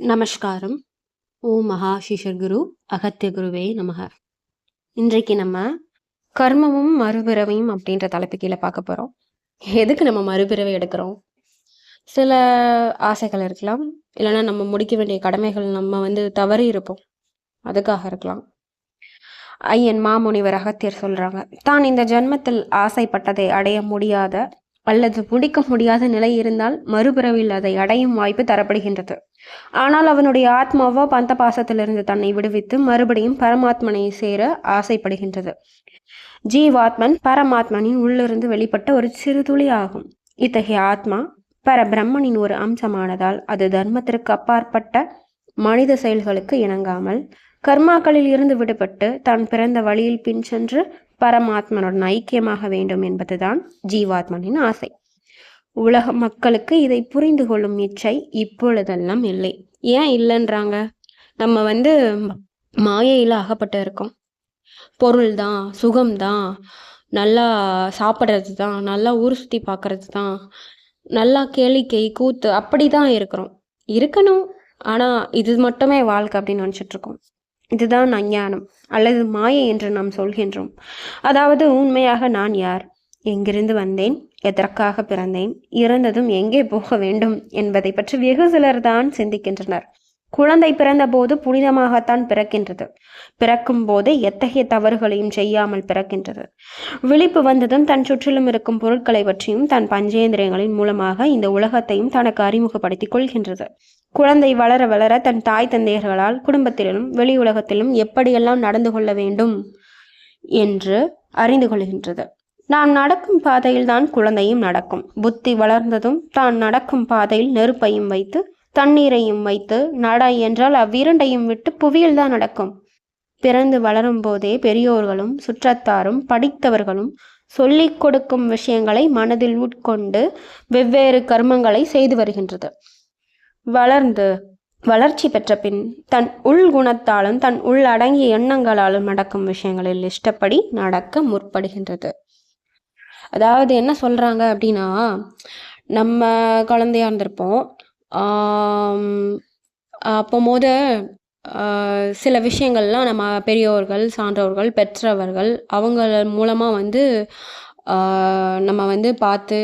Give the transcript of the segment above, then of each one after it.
நமஸ்காரம். ஓம் மகா குரு அகத்திய குருவே நமக. இன்றைக்கு நம்ம கர்மமும் மறுபிறவையும் அப்படின்ற தலைப்பு கீழே பார்க்க போகிறோம் எதுக்கு நம்ம மறுபிறவை எடுக்கிறோம்? சில ஆசைகள் இருக்கலாம். இல்லைன்னா நம்ம முடிக்க வேண்டிய கடமைகள் நம்ம வந்து தவறி இருப்போம். அதுக்காக இருக்கலாம். ஐயன் மாமுனிவர் அகத்தியர் சொல்கிறாங்க தான் இந்த ஜென்மத்தில் ஆசைப்பட்டதை அடைய முடியாத அல்லது முடிக்க முடியாத நிலை இருந்தால் மறுபிறவில் அதை அடையும் வாய்ப்பு தரப்படுகின்றது. ஆனால் அவனுடைய ஆத்மாவோ பந்த பாசத்திலிருந்து தன்னை விடுவித்து மறுபடியும் பரமாத்மனை சேர ஆசைப்படுகின்றது. ஜீவாத்மன் பரமாத்மனின் உள்ளிருந்து வெளிப்பட்ட ஒரு சிறு துளி ஆகும். இத்தகைய ஆத்மா பரபிரம்மனின் ஒரு அம்சமானதால் அது தர்மத்திற்கு அப்பாற்பட்ட மனித செயல்களுக்கு இணங்காமல் கர்மாக்களில் இருந்து விடுபட்டு தான் பிறந்த வழியில் பின் சென்று பரமாத்மனுடன் ஐக்கியமாக வேண்டும் என்பதுதான் ஜீவாத்மனின் ஆசை. உலக மக்களுக்கு இதை புரிந்து கொள்ளும் இச்சை இப்பொழுதெல்லாம் இல்லை. ஏன் இல்லைன்றாங்க? நம்ம வந்து மாயையில் அகப்பட்டு இருக்கோம். பொருள் தான் சுகம்தான் நல்லா சாப்பிட்றது தான் நல்லா ஊர் சுற்றி பார்க்கறது தான் நல்லா கேளிக்கை கூத்து அப்படி தான் இருக்கிறோம். இருக்கணும். ஆனால் இது மட்டுமே வாழ்க்கை அப்படின்னு நினச்சிட்ருக்கோம் இதுதான் அஞ்ஞானம் அல்லது மாயை என்று நாம் சொல்கின்றோம். அதாவது உண்மையாக நான் யார்? எங்கிருந்து வந்தேன்? எதற்காக பிறந்தேன்? இறந்ததும் எங்கே போக வேண்டும்? என்பதை பற்றி வெகு சிலர் தான் சிந்திக்கின்றனர். குழந்தை பிறந்தபோது புனிதமாகத்தான் பிறக்கின்றது. பிறக்கும் போதே எத்தகைய தவறுகளையும் செய்யாமல் பிறக்கின்றது. விழிப்பு வந்ததும் தன் சுற்றிலும் இருக்கும் பொருட்களை பற்றியும் தன் பஞ்சேந்திரியங்களின் மூலமாக இந்த உலகத்தையும் தனக்கு அறிமுகப்படுத்திக் கொள்கின்றது. குழந்தை வளர வளர தன் தாய் தந்தையர்களால் குடும்பத்திலும் வெளி உலகத்திலும் எப்படியெல்லாம் நடந்து கொள்ள வேண்டும் என்று அறிந்து கொள்கின்றது. நான் நடக்கும் பாதையில் தான் குழந்தையும் நடக்கும். புத்தி வளர்ந்ததும் தான் நடக்கும் பாதையில் நெருப்பையும் வைத்து தண்ணீரையும் வைத்து நட என்றால் அவ்விரண்டையும் விட்டு புவியில் தான் நடக்கும். பிறந்து வளரும் போதே பெரியோர்களும் சுற்றத்தாரும் படித்தவர்களும் சொல்லிக் கொடுக்கும் விஷயங்களை மனதில் உட்கொண்டு வெவ்வேறு கர்மங்களை செய்து வருகின்றது. வளர்ந்து வளர்ச்சி பெற்ற பின் தன் உள் குணத்தாலும் தன் உள் அடங்கிய எண்ணங்களாலும் நடக்கும் விஷயங்களில் இஷ்டப்படி நடக்க முற்படுகின்றது. அதாவது என்ன சொல்றாங்க அப்படின்னா நம்ம குழந்தையா இருந்திருப்போம். அப்போ போது சில விஷயங்கள்லாம் நம்ம பெரியோர்கள் சான்றோர்கள் பெற்றவர்கள் அவங்கள மூலமாக வந்து நம்ம வந்து பார்த்து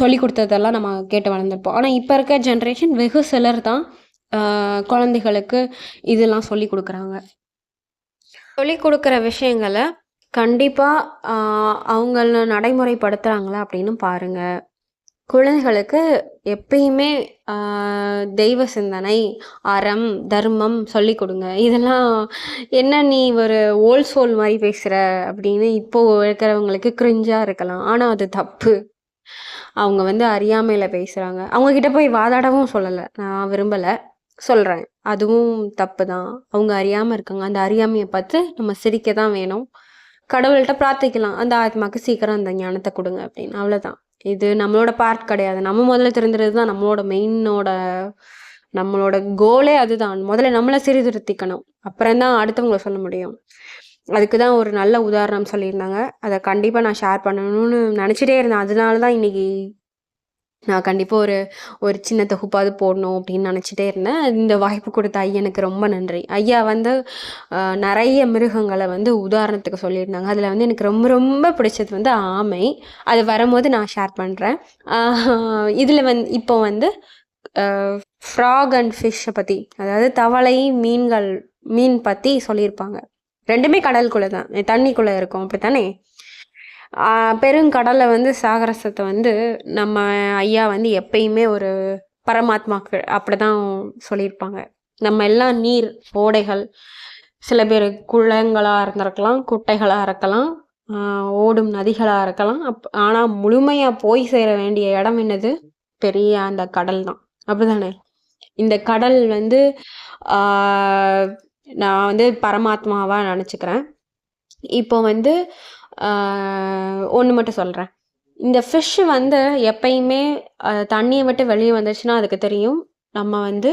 சொல்லி கொடுத்ததெல்லாம் நம்ம கேட்டு வளர்ந்துருப்போம். ஆனால் இப்போ இருக்க ஜென்ரேஷன் வெகு சிலர் தான் குழந்தைகளுக்கு இதெல்லாம் சொல்லி கொடுக்குறாங்க. சொல்லி கொடுக்குற விஷயங்களை கண்டிப்பாக அவங்கள நடைமுறைப்படுத்துகிறாங்களா அப்படின்னு பாருங்கள் குழந்தைகளுக்கு எப்பயுமே தெய்வ சிந்தனை அறம் தர்மம் சொல்லி கொடுங்க. இதெல்லாம் என்ன நீ ஒரு ஓல் சோல் மாதிரி பேசுகிற அப்படின்னு இப்போது இருக்கிறவங்களுக்கு கிரிஞ்சாக இருக்கலாம். ஆனால் அது தப்பு. அவங்க வந்து அறியாமையில் பேசுகிறாங்க அவங்கக்கிட்ட போய் வாதாடவும் சொல்லலை. நான் விரும்பலை. சொல்கிறேன் அதுவும் தப்பு தான் அவங்க அறியாமல் இருக்காங்க. அந்த அறியாமையை பார்த்து நம்ம சிரிக்க தான் வேணும். கடவுள்கிட்ட பிரார்த்திக்கலாம். அந்த ஆத்மாக்கு சீக்கிரம் அந்த ஞானத்தை கொடுங்க அப்படின்னு. அவ்வளோதான் இது நம்மளோட பார்ட் கிடையாது. நம்ம முதல்ல தெரிஞ்சுறது தான் நம்மளோட மெயினோட நம்மளோட கோலே அதுதான். முதல்ல நம்மளை சீர்திருத்திக்கணும். அப்புறம் தான் அடுத்தவங்களை சொல்ல முடியும். அதுக்கு தான் ஒரு நல்ல உதாரணம் சொல்லியிருந்தாங்க. அதை கண்டிப்பாக நான் ஷேர் பண்ணணும்னு நினச்சிட்டே இருந்தேன். அதனால தான் இன்னைக்கு நான் கண்டிப்பாக ஒரு ஒரு சின்ன தொகுப்பாவது போடணும் அப்படின்னு நினச்சிட்டே இருந்தேன். இந்த வாய்ப்பு கொடுத்த ஐயனுக்கு ரொம்ப நன்றி. ஐயா வந்து நிறைய மிருகங்களை வந்து உதாரணத்துக்கு சொல்லியிருந்தாங்க. அதில் வந்து எனக்கு ரொம்ப ரொம்ப பிடிச்சது வந்து ஆமை. அது வரும்போது நான் ஷேர் பண்ணுறேன் இதில் வந்து இப்போ வந்து ஃப்ராக் அண்ட் ஃபிஷ்ஷை பற்றி அதாவது தவளை மீன்கள் மீன் பற்றி சொல்லியிருப்பாங்க. ரெண்டுமே கடலுக்குள்ளே தான். தண்ணிக்குள்ளே இருக்கும். அப்படி தானே? பெருங்கடலை வந்து சாகரசத்தை வந்து நம்ம ஐயா வந்து எப்பயுமே ஒரு பரமாத்மாக்கு அப்படி தான் சொல்லியிருப்பாங்க. நம்ம எல்லாம் நீர் ஓடைகள் சில பேர் குளங்களாக இருந்திருக்கலாம் குட்டைகளாக இருக்கலாம் ஓடும் நதிகளாக இருக்கலாம். அப் ஆனால் முழுமையாக போய் சேர வேண்டிய இடம் என்னது? பெரிய அந்த கடல் தான். அப்படிதானே? இந்த கடல் வந்து நான் வந்து பரமாத்மாவாக நினச்சிக்கிறேன். இப்போ வந்து ஒன்று மட்டும் சொல்கிறேன் இந்த ஃபிஷ்ஷு வந்து எப்பயுமே தண்ணியை விட்டு வெளியே வந்துச்சுன்னா அதுக்கு தெரியும் நம்ம வந்து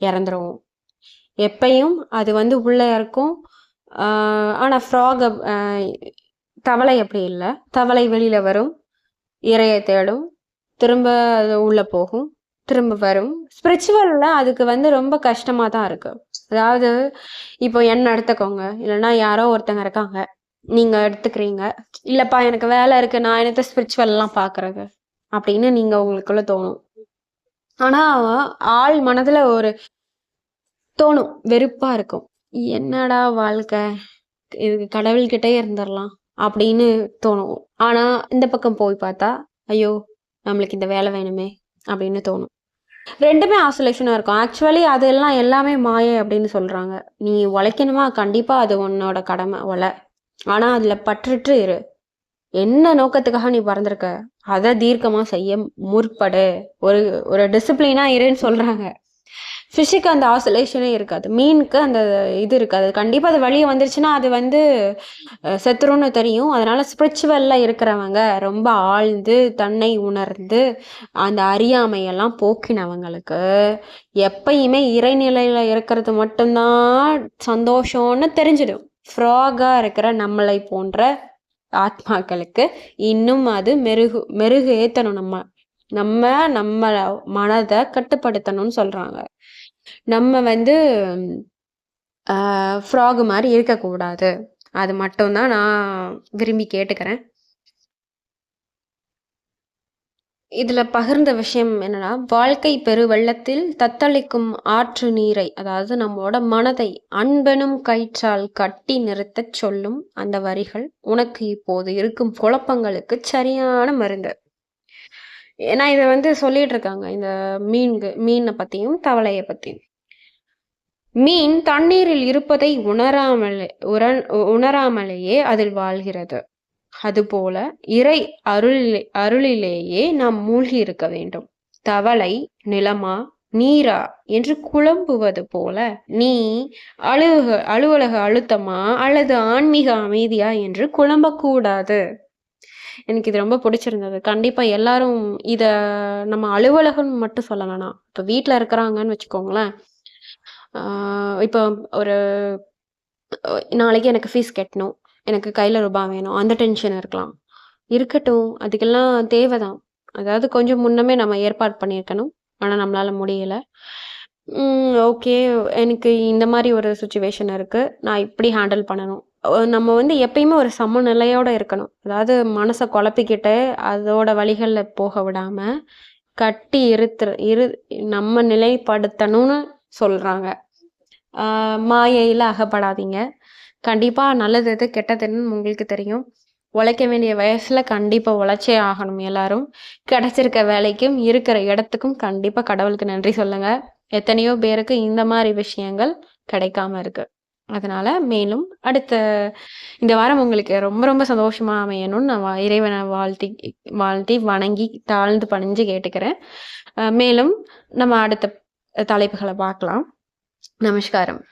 இறந்துருவோம். எப்பயும் அது வந்து உள்ளே இருக்கும். ஆனால் ஃப்ராக் தவளை அப்படி இல்லை. தவளை வெளியில் வரும். இறையை தேடும். திரும்ப அது உள்ளே போகும். திரும்ப வரும். ஸ்பிரிச்சுவலில் அதுக்கு வந்து ரொம்ப கஷ்டமாக தான் இருக்கு. அதாவது இப்போ என்ன எடுத்துக்கோங்க. இல்லைன்னா யாரோ ஒருத்தங்க இருக்காங்க. நீங்கள் எடுத்துக்கிறீங்க. இல்லைப்பா எனக்கு வேலை இருக்கு. நான் என்னத்த ஸ்பிரிச்சுவல்லாம் பார்க்கறது அப்படின்னு நீங்கள் உங்களுக்குள்ள தோணும். ஆனால் ஆள் மனதில் ஒரு தோணும். வெறுப்பாக இருக்கும். என்னடா வாழ்க்கை? இதுக்கு கடவுள்கிட்டே இருந்துடலாம் அப்படின்னு தோணும். ஆனால் இந்த பக்கம் போய் பார்த்தா ஐயோ நம்மளுக்கு இந்த வேலை வேணுமே. அப்படின்னு தோணும். ரெண்டுமே ஆசோலேஷனாக இருக்கும். ஆக்சுவலி அதெல்லாம் எல்லாமே மாயை அப்படின்னு சொல்கிறாங்க நீ உழைக்கணுமா? கண்டிப்பாக அது உன்னோட கடமை உலை ஆனால் அதில் பற்றுட்டு இரு. என்ன நோக்கத்துக்காக நீ பறந்துருக்க? அதை தீர்க்கமாக செய்ய முற்படு. ஒரு ஒரு டிசிப்ளினாக இருன்னு சொல்கிறாங்க ஃபிஷ்ஷுக்கு அந்த ஆசோலேஷனே இருக்காது. மீனுக்கு அந்த இது இருக்காது. கண்டிப்பாக அது வழியே வந்துருச்சுன்னா அது வந்து செத்துரும்னு தெரியும். அதனால ஸ்பிரிச்சுவலில் இருக்கிறவங்க ரொம்ப ஆழ்ந்து தன்னை உணர்ந்து அந்த அறியாமையெல்லாம் போக்கினவங்களுக்கு எப்பயுமே இறைநிலையில் இருக்கிறது மட்டும்தான் சந்தோஷம்னு தெரிஞ்சிடும். ஃப்ராகாக இருக்கிற நம்மளை போன்ற ஆத்மாக்களுக்கு இன்னும் அது மெருகு மெருகு ஏற்றணும் நம்ம நம்ம நம்ம மனதை கட்டுப்படுத்தணும்னு சொல்கிறாங்க நம்ம வந்து ஃப்ராகு மாதிரி இருக்கக்கூடாது. அது மட்டும்தான் நான் விரும்பி கேட்டுக்கிறேன். இதுல பகிர்ந்த விஷயம் என்னன்னா வாழ்க்கை பெரு வெள்ளத்தில் தத்தளிக்கும் ஆற்று நீரை அதாவது நம்மளோட மனதை அன்பெனும் கயிற்றால் கட்டி நிறுத்தச் சொல்லும் அந்த வரிகள் உனக்கு இப்போது இருக்கும் குழப்பங்களுக்கு சரியான மருந்து. ஏன்னா இதை வந்து சொல்லிட்டு இருக்காங்க இந்த மீன்கு மீனை பத்தியும் தவளையை பத்தியும். மீன் தண்ணீரில் இருப்பதை உணராமலே உர உணராமலேயே அதில் வாழ்கிறது. அதுபோல இறை அருள் அருளிலேயே நாம் மூழ்கி இருக்க வேண்டும். தவளை நிலமா நீரா என்று குழம்புவது போல நீ அலுவக அலுவலக அழுத்தமா அல்லது ஆன்மீக அமைதியா என்று குழம்பக்கூடாது. எனக்கு இது ரொம்ப பிடிச்சிருந்தது. கண்டிப்பா எல்லாரும் இத நம்ம அலுவலகம் மட்டும் சொல்ல வேணாம் இப்போ வீட்டில் இருக்கிறாங்கன்னு வச்சுக்கோங்களேன் இப்போ ஒரு நாளைக்கு எனக்கு ஃபீஸ் கட்டணும். எனக்கு கையில் ரூபாய் வேணும். அந்த டென்ஷன் இருக்கலாம். இருக்கட்டும். அதுக்கெல்லாம் தேவைதான். அதாவது கொஞ்சம் முன்னமே நம்ம ஏற்பாடு பண்ணியிருக்கணும். ஆனால் நம்மளால முடியல. ஓகே. எனக்கு இந்த மாதிரி ஒரு சுச்சுவேஷன் இருக்குது நான் இப்படி ஹேண்டில் பண்ணணும். நம்ம வந்து எப்பயுமே ஒரு சமநிலையோடு இருக்கணும். அதாவது மனசை குழப்பிக்கிட்டு அதோட வழிகளில் போக விடாமல் கட்டி இருத்து இரு நம்ம நிலைப்படுத்தணும்னு சொல்கிறாங்க மாயையில் அகப்படாதீங்க. கண்டிப்பாக நல்லது எது கெட்டதுன்னு உங்களுக்கு தெரியும். உழைக்க வேண்டிய வயசில் கண்டிப்பாக உழைச்சே ஆகணும் எல்லாரும். கிடைச்சிருக்க வேலைக்கும் இருக்கிற இடத்துக்கும் கண்டிப்பாக கடவுளுக்கு நன்றி சொல்லுங்கள் எத்தனையோ பேருக்கு இந்த மாதிரி விஷயங்கள் கிடைக்காம இருக்குது அதனால மேலும் அடுத்த இந்த வாரம் உங்களுக்கு ரொம்ப ரொம்ப சந்தோஷமா அமையணும்னு நான் வா- இறைவனை வாழ்த்தி வாழ்த்தி வணங்கி தாழ்ந்து பணிஞ்சு கேட்டுக்கிறேன். மேலும் நம்ம அடுத்த தலைப்புகளை பார்க்கலாம். நமஸ்காரம்.